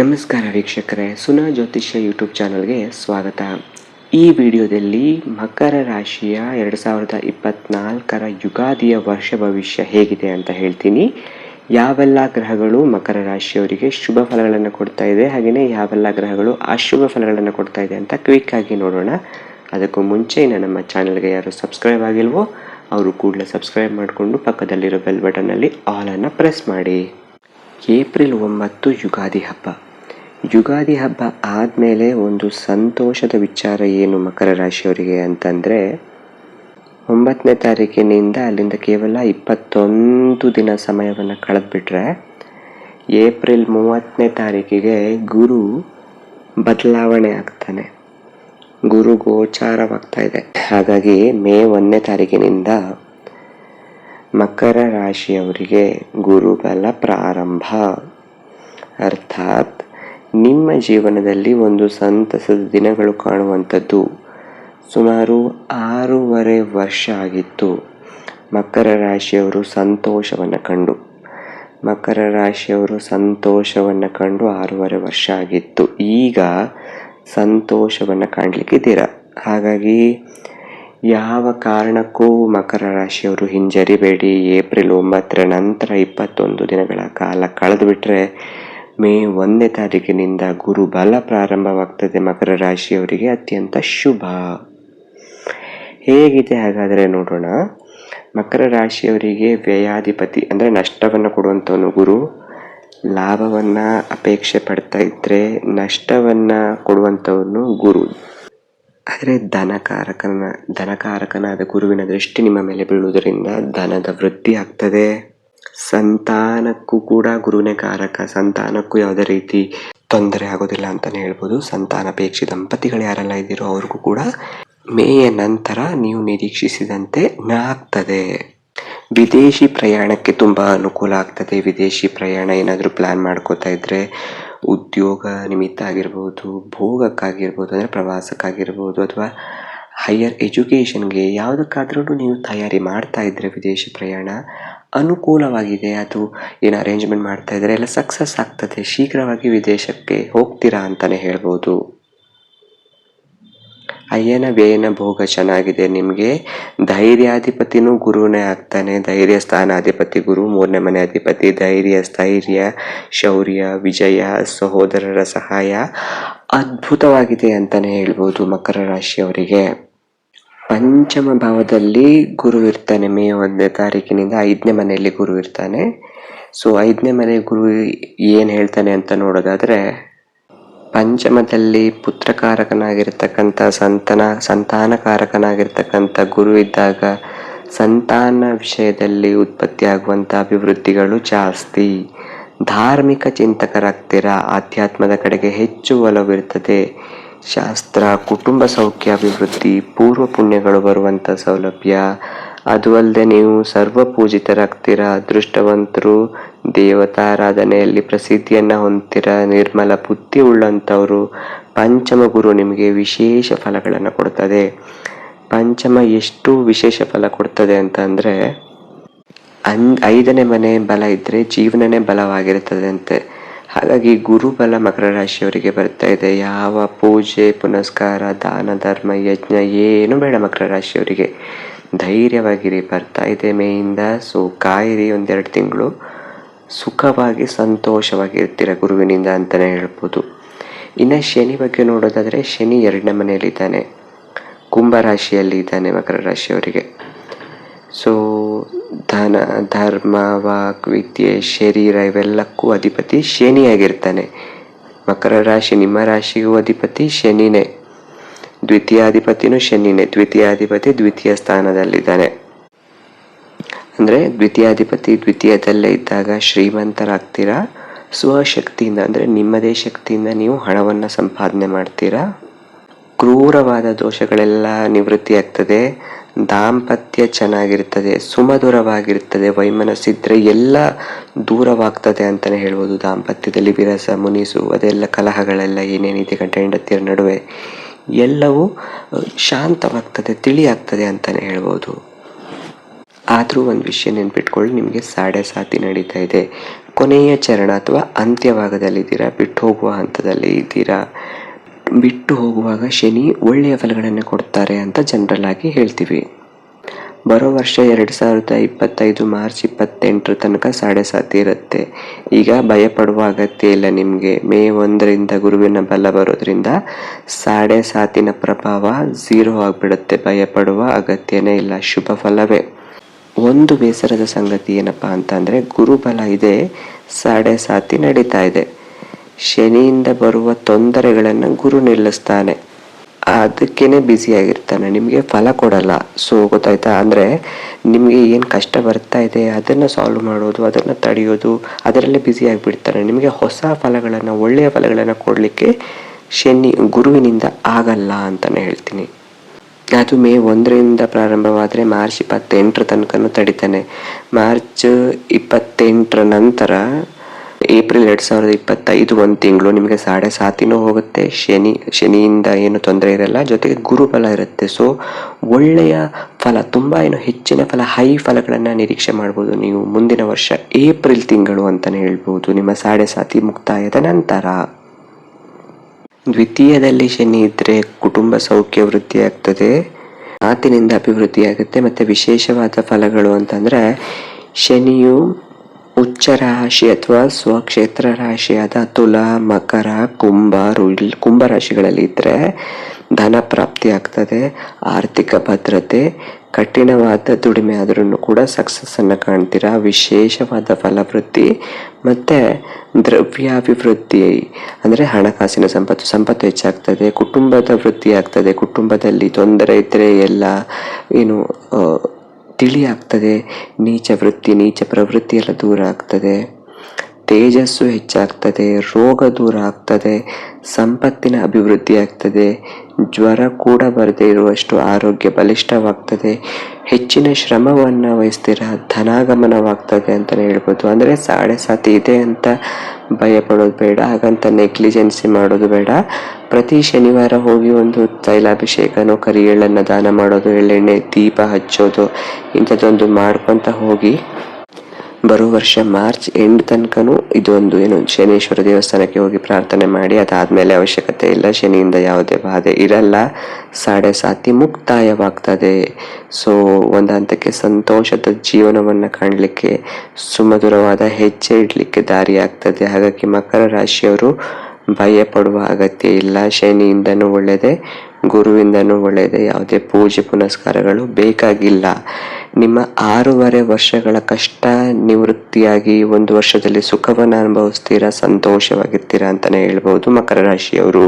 ನಮಸ್ಕಾರ ವೀಕ್ಷಕರೇ, ಸುನಾ ಜ್ಯೋತಿಷ್ಯ ಯೂಟ್ಯೂಬ್ ಚಾನಲ್ಗೆ ಸ್ವಾಗತ. ಈ ವಿಡಿಯೋದಲ್ಲಿ ಮಕರ ರಾಶಿಯ ಎರಡು ಸಾವಿರದ ಇಪ್ಪತ್ನಾಲ್ಕರ ಯುಗಾದಿಯ ವರ್ಷ ಭವಿಷ್ಯ ಹೇಗಿದೆ ಅಂತ ಹೇಳ್ತೀನಿ. ಯಾವೆಲ್ಲ ಗ್ರಹಗಳು ಮಕರ ರಾಶಿಯವರಿಗೆ ಶುಭ ಫಲಗಳನ್ನು ಕೊಡ್ತಾ ಇದೆ ಹಾಗೆಯೇ ಯಾವೆಲ್ಲ ಗ್ರಹಗಳು ಅಶುಭ ಫಲಗಳನ್ನು ಕೊಡ್ತಾ ಇದೆ ಅಂತ ಕ್ವಿಕ್ ಆಗಿ ನೋಡೋಣ. ಅದಕ್ಕೂ ಮುಂಚೆ ನಮ್ಮ ಚಾನಲ್ಗೆ ಯಾರು ಸಬ್ಸ್ಕ್ರೈಬ್ ಆಗಿಲ್ವೋ, ಅವರು ಕೂಡಲೇ ಸಬ್ಸ್ಕ್ರೈಬ್ ಮಾಡಿಕೊಂಡು ಪಕ್ಕದಲ್ಲಿರೋ ಬೆಲ್ ಬಟನ್ನಲ್ಲಿ ಆಲನ್ನು ಪ್ರೆಸ್ ಮಾಡಿ. ಏಪ್ರಿಲ್ ಒಂಬತ್ತು ಯುಗಾದಿ ಹಬ್ಬ. ಯುಗಾದಿ ಹಬ್ಬ ಆದಮೇಲೆ ಒಂದು ಸಂತೋಷದ ವಿಚಾರ ಏನು ಮಕರ ರಾಶಿಯವರಿಗೆ ಅಂತಂದರೆ, ಒಂಬತ್ತನೇ ತಾರೀಕಿನಿಂದ ಅಲ್ಲಿಂದ ಕೇವಲ ಇಪ್ಪತ್ತೊಂದು ದಿನ ಸಮಯವನ್ನು ಕಳೆದ್ಬಿಟ್ರೆ, ಏಪ್ರಿಲ್ ಮೂವತ್ತನೇ ತಾರೀಕಿಗೆ ಗುರು ಬದಲಾವಣೆ ಆಗ್ತಾನೆ. ಗುರು ಗೋಚಾರವಾಗ್ತಾ ಇದೆ. ಹಾಗಾಗಿ ಮೇ ಒಂದನೇ ತಾರೀಕಿನಿಂದ ಮಕರ ರಾಶಿಯವರಿಗೆ ಗುರುಬಲ ಪ್ರಾರಂಭ. ಅರ್ಥಾತ್ ನಿಮ್ಮ ಜೀವನದಲ್ಲಿ ಒಂದು ಸಂತಸದ ದಿನಗಳು ಕಾಣುವಂಥದ್ದು. ಸುಮಾರು ಆರೂವರೆ ವರ್ಷ ಆಗಿತ್ತು. ಮಕರ ರಾಶಿಯವರು ಸಂತೋಷವನ್ನು ಕಂಡು. ಮಕರ ರಾಶಿಯವರು ಸಂತೋಷವನ್ನು ಕಂಡು ಆರೂವರೆ ವರ್ಷ ಆಗಿತ್ತು. ಈಗ ಸಂತೋಷವನ್ನು ಕಾಣಲಿಕ್ಕಿದ್ದೀರ. ಹಾಗಾಗಿ ಯಾವ ಕಾರಣಕ್ಕೂ ಮಕರ ರಾಶಿಯವರು ಹಿಂಜರಿಬೇಡಿ. ಏಪ್ರಿಲ್ ಒಂಬತ್ತರ ನಂತರ ಇಪ್ಪತ್ತೊಂದು ದಿನಗಳ ಕಾಲ ಕಳೆದು ಬಿಟ್ಟರೆ ಮೇ ಒಂದನೇ ತಾರೀಕಿನಿಂದ ಗುರು ಬಲ ಪ್ರಾರಂಭವಾಗ್ತದೆ ಮಕರ ರಾಶಿಯವರಿಗೆ ಅತ್ಯಂತ ಶುಭ. ಹೇಗಿದೆ ಹಾಗಾದರೆ ನೋಡೋಣ. ಮಕರ ರಾಶಿಯವರಿಗೆ ವ್ಯಯಾಧಿಪತಿ ಅಂದರೆ ನಷ್ಟವನ್ನು ಕೊಡುವಂಥವನು ಗುರು. ಲಾಭವನ್ನು ಅಪೇಕ್ಷೆ ಪಡ್ತಾ ಇದ್ದರೆ ನಷ್ಟವನ್ನು ಕೊಡುವಂಥವನು ಗುರು. ಆದರೆ ದನಕಾರಕನ ಧನಕಾರಕನಾದ ಗುರುವಿನ ದೃಷ್ಟಿ ನಿಮ್ಮ ಮೇಲೆ ಬೀಳುವುದರಿಂದ ಧನದ ವೃದ್ಧಿ ಆಗ್ತದೆ. ಸಂತಾನಕ್ಕೂ ಕೂಡ ಗುರುವಿನೇ ಕಾರಕ. ಸಂತಾನಕ್ಕೂ ಯಾವುದೇ ರೀತಿ ತೊಂದರೆ ಆಗೋದಿಲ್ಲ ಅಂತಲೇ ಹೇಳ್ಬೋದು. ಸಂತಾನಪೇಕ್ಷಿ ದಂಪತಿಗಳು ಯಾರೆಲ್ಲ ಇದ್ದೀರೋ ಅವ್ರಿಗೂ ಕೂಡ ಮೇಯ ನಂತರ ನೀವು ನಿರೀಕ್ಷಿಸಿದಂತೆ ಆಗ್ತದೆ ವಿದೇಶಿ ಪ್ರಯಾಣಕ್ಕೆ ತುಂಬ ಅನುಕೂಲ ಆಗ್ತದೆ. ವಿದೇಶಿ ಪ್ರಯಾಣ ಏನಾದರೂ ಪ್ಲ್ಯಾನ್ ಮಾಡ್ಕೋತಾ ಇದ್ದರೆ ಉದ್ಯೋಗ ನಿಮಿತ್ತ ಆಗಿರ್ಬೋದು, ಭೋಗಕ್ಕಾಗಿರ್ಬೋದು, ಅಂದರೆ ಪ್ರವಾಸಕ್ಕಾಗಿರ್ಬೋದು ಅಥವಾ ಹೈಯರ್ ಎಜುಕೇಷನ್ಗೆ ಯಾವುದಕ್ಕಾದ್ರೂ ನೀವು ತಯಾರಿ ಮಾಡ್ತಾ ಇದ್ದರೆ ವಿದೇಶಿ ಪ್ರಯಾಣ ಅನುಕೂಲವಾಗಿದೆ. ಅದು ಏನು ಅರೇಂಜ್ಮೆಂಟ್ ಮಾಡ್ತಾ ಇದ್ದರೆ ಎಲ್ಲ ಸಕ್ಸಸ್ ಆಗ್ತದೆ. ಶೀಘ್ರವಾಗಿ ವಿದೇಶಕ್ಕೆ ಹೋಗ್ತೀರಾ ಅಂತಲೇ ಹೇಳ್ಬೋದು. ಅಯ್ಯನ ವ್ಯಯನ ಭೋಗ ಚೆನ್ನಾಗಿದೆ. ನಿಮಗೆ ಧೈರ್ಯಾಧಿಪತಿನೂ ಗುರುನೇ ಆಗ್ತಾನೆ. ಧೈರ್ಯ ಸ್ಥಾನಾಧಿಪತಿ ಗುರು, ಮೂರನೇ ಮನೆ ಅಧಿಪತಿ, ಧೈರ್ಯ, ಸ್ಥೈರ್ಯ, ಶೌರ್ಯ, ವಿಜಯ, ಸಹೋದರರ ಸಹಾಯ ಅದ್ಭುತವಾಗಿದೆ ಅಂತಲೇ ಹೇಳ್ಬೋದು ಮಕರ ರಾಶಿಯವರಿಗೆ. ಪಂಚಮ ಭಾವದಲ್ಲಿ ಗುರು ಇರ್ತಾನೆ. ಮೇ ಒಂದನೇ ತಾರೀಕಿನಿಂದ ಐದನೇ ಮನೆಯಲ್ಲಿ ಗುರು ಇರ್ತಾನೆ. ಸೊ ಐದನೇ ಮನೆ ಗುರು ಏನು ಹೇಳ್ತಾನೆ ಅಂತ ನೋಡೋದಾದರೆ ಪಂಚಮದಲ್ಲಿ ಪುತ್ರಕಾರಕನಾಗಿರ್ತಕ್ಕಂಥ ಸಂತನ, ಸಂತಾನಕಾರಕನಾಗಿರ್ತಕ್ಕಂಥ ಗುರು ಇದ್ದಾಗ ಸಂತಾನ ವಿಷಯದಲ್ಲಿ ಉತ್ಪತ್ತಿಯಾಗುವಂಥ ಅಭಿವೃದ್ಧಿಗಳು ಜಾಸ್ತಿ. ಧಾರ್ಮಿಕ ಚಿಂತಕರಾಗ್ತೀರ ಆಧ್ಯಾತ್ಮದ ಕಡೆಗೆ ಹೆಚ್ಚು ಒಲವಿರ್ತದೆ ಶಾಸ್ತ್ರ, ಕುಟುಂಬ ಸೌಖ್ಯ ಅಭಿವೃದ್ಧಿ ಪೂರ್ವ ಪುಣ್ಯಗಳು ಬರುವಂಥ ಸೌಲಭ್ಯ ಅದು ಅಲ್ಲದೆ ನೀವು ಸರ್ವ ಪೂಜಿತರಾಗ್ತೀರ ಅದೃಷ್ಟವಂತರು, ದೇವತಾರಾಧನೆಯಲ್ಲಿ ಪ್ರಸಿದ್ಧಿಯನ್ನು ಹೊಂದಿರ ನಿರ್ಮಲ ಬುದ್ಧಿ ಉಳ್ಳಂಥವರು, ಪಂಚಮ ಗುರು ನಿಮಗೆ ವಿಶೇಷ ಫಲಗಳನ್ನು ಕೊಡ್ತದೆ. ಪಂಚಮ ಎಷ್ಟು ವಿಶೇಷ ಫಲ ಕೊಡ್ತದೆ ಅಂತ ಅಂದರೆ, ಅನ್, ಐದನೇ ಮನೆ ಬಲ ಇದ್ದರೆ ಜೀವನನೇ ಬಲವಾಗಿರುತ್ತದೆ ಅಂತೆ. ಹಾಗಾಗಿ ಗುರುಬಲ ಮಕರ ರಾಶಿಯವರಿಗೆ ಬರ್ತಾ ಇದೆ. ಯಾವ ಪೂಜೆ, ಪುನಸ್ಕಾರ, ದಾನ, ಧರ್ಮ, ಯಜ್ಞ, ಏನು ಬೇಡ ಮಕರ ರಾಶಿಯವರಿಗೆ. ಧೈರ್ಯವಾಗಿರಿ, ಬರ್ತಾ ಇದೆ ಮೇಯಿಂದ. ಸೊ, ಕಾಯಿರಿ ಒಂದೆರಡು ತಿಂಗಳು. ಸುಖವಾಗಿ, ಸಂತೋಷವಾಗಿರ್ತೀರ ಗುರುವಿನಿಂದ ಅಂತಲೇ ಹೇಳ್ಬೋದು. ಇನ್ನು ಶನಿ ಬಗ್ಗೆ ನೋಡೋದಾದರೆ, ಶನಿ ಎರಡನೇ ಮನೆಯಲ್ಲಿದ್ದಾನೆ. ಕುಂಭರಾಶಿಯಲ್ಲಿ ಇದ್ದಾನೆ ಮಕರ ರಾಶಿಯವರಿಗೆ. ಸೊ, ಧನ, ಧರ್ಮ, ವಾಕ್, ವಿದ್ಯೆ, ಶರೀರ, ಇವೆಲ್ಲಕ್ಕೂ ಅಧಿಪತಿ ಶನಿಯಾಗಿರ್ತಾನೆ. ಮಕರ ರಾಶಿ ನಿಮ್ಮ ರಾಶಿಗೂ ಅಧಿಪತಿ ಶನಿನೇ. ದ್ವಿತೀಯಾಧಿಪತಿನೂ ಶನಿನೇ. ದ್ವಿತೀಯಾಧಿಪತಿ ದ್ವಿತೀಯ ಸ್ಥಾನದಲ್ಲಿದ್ದಾನೆ. ಅಂದರೆ ದ್ವಿತೀಯಾಧಿಪತಿ ದ್ವಿತೀಯದಲ್ಲೇ ಇದ್ದಾಗ ಶ್ರೀಮಂತರಾಗ್ತೀರಾ? ಸ್ವಶಕ್ತಿಯಿಂದ, ಅಂದರೆ ನಿಮ್ಮದೇ ಶಕ್ತಿಯಿಂದ ನೀವು ಹಣವನ್ನು ಸಂಪಾದನೆ ಮಾಡ್ತೀರಾ? ಕ್ರೂರವಾದ ದೋಷಗಳೆಲ್ಲ ನಿವೃತ್ತಿ ಆಗ್ತದೆ ದಾಂಪತ್ಯ ಚೆನ್ನಾಗಿರ್ತದೆ, ಸುಮಧುರವಾಗಿರ್ತದೆ, ವೈಮನಸ್ಸಿದ್ರೆ ಎಲ್ಲ ದೂರವಾಗ್ತದೆ ಅಂತಲೇ ಹೇಳ್ಬೋದು. ದಾಂಪತ್ಯದಲ್ಲಿ ವಿರಸ, ಮುನಿಸು, ಅದೆಲ್ಲ ಕಲಹಗಳೆಲ್ಲ ಏನೇನಿದೆ ಗಂಡ ಹೆಂಡತಿಯರ ನಡುವೆ? ಎಲ್ಲವೂ ಶಾಂತವಾಗ್ತದೆ, ತಿಳಿಯಾಗ್ತದೆ ಅಂತಲೇ ಹೇಳ್ಬೋದು. ಆದರೂ ಒಂದು ವಿಷಯ ನೆನ್ಪಿಟ್ಕೊಳ್ಳಿ, ನಿಮಗೆ ಸಾಡೆ ಸಾತಿ ನಡೀತಾ ಇದೆ. ಕೊನೆಯ ಚರಣ ಅಥವಾ ಅಂತ್ಯಭಾಗದಲ್ಲಿದ್ದೀರಾ, ಬಿಟ್ಟು ಹೋಗುವ ಹಂತದಲ್ಲಿ ಇದ್ದೀರಾ? ಬಿಟ್ಟು ಹೋಗುವಾಗ ಶನಿ ಒಳ್ಳೆಯ ಫಲಗಳನ್ನು ಕೊಡ್ತಾರೆ ಅಂತ ಜನರಲ್ ಆಗಿ ಹೇಳ್ತೀವಿ. ಬರೋ ವರ್ಷ ಎರಡು ಸಾವಿರದ ಇಪ್ಪತ್ತೈದು ಮಾರ್ಚ್ ಇಪ್ಪತ್ತೆಂಟರ ತನಕ ಸಾಡೆ ಸಾತಿ ಇರುತ್ತೆ. ಈಗ ಭಯಪಡುವ ಅಗತ್ಯ ಇಲ್ಲ ನಿಮಗೆ. ಮೇ ಒಂದರಿಂದ ಗುರುವಿನ ಬಲ ಬರೋದ್ರಿಂದ ಸಾಡೆ ಸಾತಿನ ಪ್ರಭಾವ ಝೀರೋ ಆಗಿಬಿಡುತ್ತೆ. ಭಯಪಡುವ ಅಗತ್ಯನೇ ಇಲ್ಲ. ಶುಭ ಫಲವೇ. ಒಂದು ಬೇಸರದ ಸಂಗತಿ ಏನಪ್ಪ ಅಂತಂದರೆ ಗುರುಬಲ ಇದೆ ಸಾಡೆ ಸಾತಿ ನಡೀತಾ ಇದೆ. ಶನಿಯಿಂದ ಬರುವ ತೊಂದರೆಗಳನ್ನು ಗುರು ನಿಲ್ಲಿಸ್ತಾನೆ. ಅದಕ್ಕೇನೆ ಬ್ಯುಸಿ ಆಗಿರ್ತಾನೆ. ನಿಮಗೆ ಫಲ ಕೊಡಲ್ಲ. ಸೊ ಗೊತ್ತಾಯ್ತಾ? ಅಂದರೆ ನಿಮಗೆ ಏನು ಕಷ್ಟ ಬರ್ತಾ ಇದೆ, ಅದನ್ನು ಸಾಲ್ವ್ ಮಾಡೋದು, ಅದನ್ನು ತಡೆಯೋದು, ಅದರಲ್ಲೇ ಬ್ಯುಸಿ ಆಗಿಬಿಡ್ತಾನೆ. ನಿಮಗೆ ಹೊಸ ಫಲಗಳನ್ನು, ಒಳ್ಳೆಯ ಫಲಗಳನ್ನು ಕೊಡಲಿಕ್ಕೆ ಶನಿ ಗುರುವಿನಿಂದ ಆಗಲ್ಲ ಅಂತಲೇ ಹೇಳ್ತೀನಿ. ಅದು ಮೇ ಒಂದರಿಂದ ಪ್ರಾರಂಭವಾದರೆ ಮಾರ್ಚ್ ಇಪ್ಪತ್ತೆಂಟರ ತನಕನೂ ತಡಿತಾನೆ. ಮಾರ್ಚ್ ಇಪ್ಪತ್ತೆಂಟರ ನಂತರ ಏಪ್ರಿಲ್ ಎರಡು ಸಾವಿರದ ಇಪ್ಪತ್ತೈದು ಒಂದು ತಿಂಗಳು ನಿಮಗೆ ಸಾಡೆ ಸಾತಿನೂ ಹೋಗುತ್ತೆ. ಶನಿ, ಶನಿಯಿಂದ ಏನು ತೊಂದರೆ ಇರಲ್ಲ. ಜೊತೆಗೆ ಗುರುಬಲ ಇರುತ್ತೆ. ಸೊ ಒಳ್ಳೆಯ ಫಲ, ತುಂಬ ಏನು ಹೆಚ್ಚಿನ ಫಲ ಹೈ ಫಲಗಳನ್ನು ನಿರೀಕ್ಷೆ ಮಾಡ್ಬೋದು ನೀವು ಮುಂದಿನ ವರ್ಷ ಏಪ್ರಿಲ್ ತಿಂಗಳು ಅಂತಲೇ ಹೇಳ್ಬೋದು. ನಿಮ್ಮ ಸಾಡೆ ಸಾತಿ ಮುಕ್ತಾಯದ ನಂತರ. ದ್ವಿತೀಯದಲ್ಲಿ ಶನಿ ಇದ್ದರೆ ಕುಟುಂಬ ಸೌಖ್ಯ ವೃದ್ಧಿಯಾಗ್ತದೆ ಮಾತಿನಿಂದ ಅಭಿವೃದ್ಧಿ ಆಗುತ್ತೆ. ಮತ್ತು ವಿಶೇಷವಾದ ಫಲಗಳು ಅಂತಂದರೆ ಶನಿಯು ಉಚ್ಚ ರಾಶಿ ಅಥವಾ ಸ್ವಕ್ಷೇತ್ರ ರಾಶಿಯಾದ ತುಲ, ಮಕರ, ಕುಂಭ ಕುಂಭ ರಾಶಿಗಳಲ್ಲಿ ಇದ್ದರೆ ಧನ ಪ್ರಾಪ್ತಿ ಆಗ್ತದೆ, ಆರ್ಥಿಕ ಭದ್ರತೆ, ಕಠಿಣವಾದ ದುಡಿಮೆ ಆದ್ರೂ ಕೂಡ ಸಕ್ಸಸ್ಸನ್ನು ಕಾಣ್ತೀರಾ. ವಿಶೇಷವಾದ ಫಲವೃದ್ಧಿ ಮತ್ತು ದ್ರವ್ಯಾಭಿವೃದ್ಧಿ, ಅಂದರೆ ಹಣಕಾಸಿನ ಸಂಪತ್ತು ಸಂಪತ್ತು ಹೆಚ್ಚಾಗ್ತದೆ, ಕುಟುಂಬದ ವೃದ್ಧಿ ಆಗ್ತದೆ, ಕುಟುಂಬದಲ್ಲಿ ತೊಂದರೆ ಇದ್ದರೆ ಎಲ್ಲ ಏನು ಆ, ತಿಳಿ ಆಗ್ತದೆ ನೀಚ ವೃತ್ತಿ ನೀಚ ಪ್ರವೃತ್ತಿ ಎಲ್ಲ ದೂರ ಆಗ್ತದೆ. ತೇಜಸ್ಸು ಹೆಚ್ಚಾಗ್ತದೆ, ರೋಗ ದೂರ ಆಗ್ತದೆ, ಸಂಪತ್ತಿನ ಅಭಿವೃದ್ಧಿ ಆಗ್ತದೆ, ಜ್ವರ ಕೂಡ ಬರದೇ ಇರುವಷ್ಟು ಆರೋಗ್ಯ ಬಲಿಷ್ಠವಾಗ್ತದೆ, ಹೆಚ್ಚಿನ ಶ್ರಮವನ್ನು ವಹಿಸ್ತೀರ, ಧನಾಗಮನವಾಗ್ತದೆ ಅಂತಲೇ ಹೇಳ್ಬೋದು. ಅಂದರೆ ಸಾಡೆ ಸಾತಿ ಇದೆ ಅಂತ ಭಯಪಡೋದು ಬೇಡ, ಹಾಗಂತ ನೆಗ್ಲಿಜೆನ್ಸಿ ಮಾಡೋದು ಬೇಡ. ಪ್ರತಿ ಶನಿವಾರ ಹೋಗಿ ಒಂದು ತೈಲಾಭಿಷೇಕನೋ ಕರಿ ಎಳ್ಳನ್ನು ದಾನ ಮಾಡೋದು, ಎಳ್ಳೆಣ್ಣೆ, ದೀಪ ಹಚ್ಚೋದು, ಇಂಥದ್ದೊಂದು ಮಾಡ್ಕೊತ ಹೋಗಿ ಬರೋ ವರ್ಷ ಮಾರ್ಚ್ ಎಂಡ್ ತನಕನೂ ಇದೊಂದು ಏನು ಶನೇಶ್ವರ ದೇವಸ್ಥಾನಕ್ಕೆ ಹೋಗಿ ಪ್ರಾರ್ಥನೆ ಮಾಡಿ, ಅದಾದಮೇಲೆ ಅವಶ್ಯಕತೆ ಇಲ್ಲ, ಶನಿಯಿಂದ ಯಾವುದೇ ಬಾಧೆ ಇರಲ್ಲ. ಸಾಡೆ ಸಾತಿ ಮುಕ್ತಾಯವಾಗ್ತದೆ. ಸೊ ಒಂದು ಹಂತಕ್ಕೆ ಸಂತೋಷದ ಜೀವನವನ್ನು ಕಾಣಲಿಕ್ಕೆ ಸುಮಧುರವಾದ ಹೆಜ್ಜೆ ಇಡಲಿಕ್ಕೆ ದಾರಿ ಆಗ್ತದೆ. ಹಾಗಾಗಿ ಮಕರ ರಾಶಿಯವರು ಭಯ ಪಡುವ ಅಗತ್ಯ ಇಲ್ಲ. ಶನಿಯಿಂದನೂ ಒಳ್ಳೆಯದೇ ಗುರುವಿಂದನೂ ಒಳ್ಳೆಯದೇ ಯಾವುದೇ ಪೂಜೆ ಪುನಸ್ಕಾರಗಳು ಬೇಕಾಗಿಲ್ಲ. ನಿಮ್ಮ ಆರೂವರೆ ವರ್ಷಗಳ ಕಷ್ಟ ನಿವೃತ್ತಿಯಾಗಿ ಒಂದು ವರ್ಷದಲ್ಲಿ ಸುಖವನ್ನು ಅನುಭವಿಸ್ತೀರಾ ಸಂತೋಷವಾಗಿರ್ತೀರಾ ಅಂತಾನೆ ಹೇಳ್ಬೋದು ಮಕರ ರಾಶಿಯವರು.